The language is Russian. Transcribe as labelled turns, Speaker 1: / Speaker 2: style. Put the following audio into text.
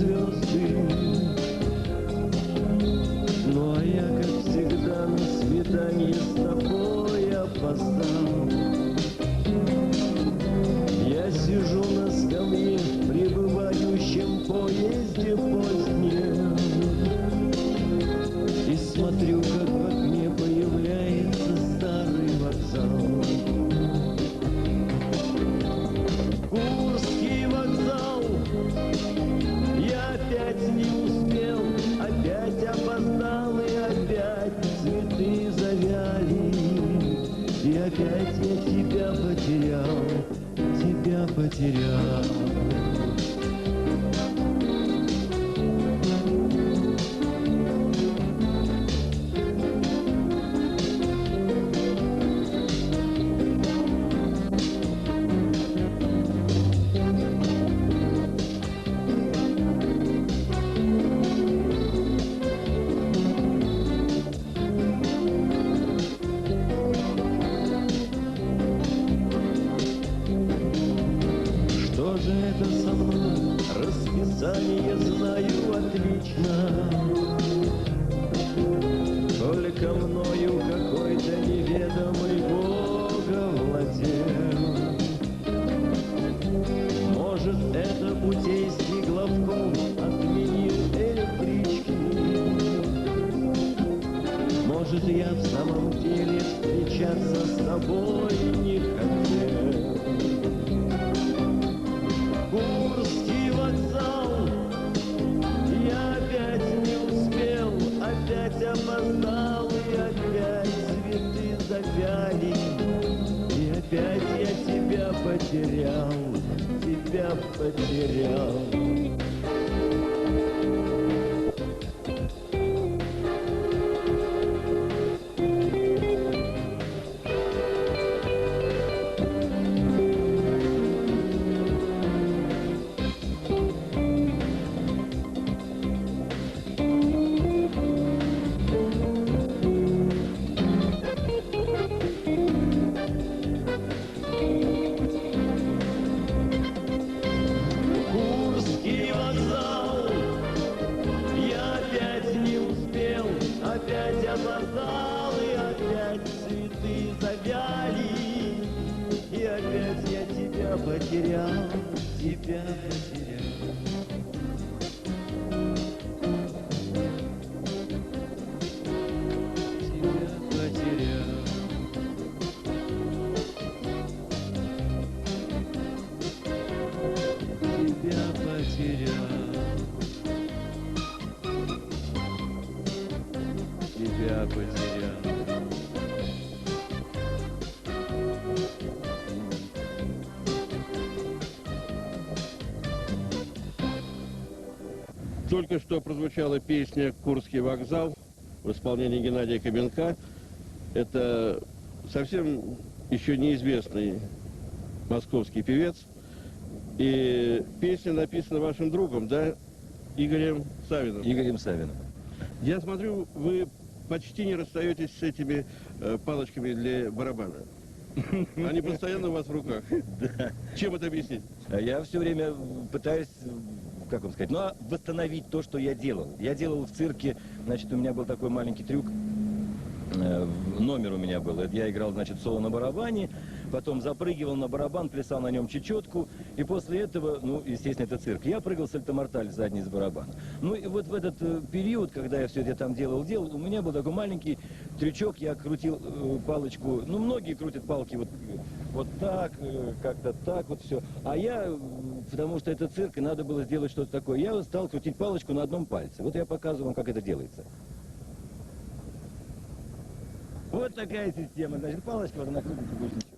Speaker 1: Звезды. Ну а я, как всегда, на свидание с тобой опоздал. Я сижу на скамье в прибывающем поезде позднем И смотрю, И опять я тебя потерял Тебя потерял Расписание знаю отлично. Только мною какой-то неведомый Бога владел. Может, это путейский главком отменил электрички? Может, я в самом деле встречаться с тобой не хотел опять я тебя потерял, тебя потерял Тебя потерял тебя потерял. Тебя потерял.
Speaker 2: Только что прозвучала песня «Курский вокзал» в исполнении Геннадия Кабенка. Это совсем еще неизвестный московский певец. И песня написана вашим другом, да, Игорем Савиным.
Speaker 3: Игорем Савиным.
Speaker 2: Я смотрю, вы почти не расстаетесь с этими э, палочками для барабана. Они постоянно у вас в руках. Чем это объяснить?
Speaker 3: А Я все время пытаюсь, как вам сказать, а восстановить то, что я делал. Я делал в цирке, значит, у меня был такой маленький трюк, э, номер у меня был. Я играл, значит, соло на барабане, потом запрыгивал на барабан, плясал на нем чечетку, и после этого, ну, естественно, это цирк. Я прыгал сальтоморталь задний с барабана. Ну, и вот в этот э, период, когда я все это там делал, делал, у меня был такой маленький трючок, я крутил э, палочку, ну, многие крутят палки вот, вот так, как-то так вот все. А я, потому что это цирк, и надо было сделать что-то такое, я стал крутить палочку на одном пальце. Вот я показываю вам, как это делается. Вот такая система. Значит, палочка, вот она крутится.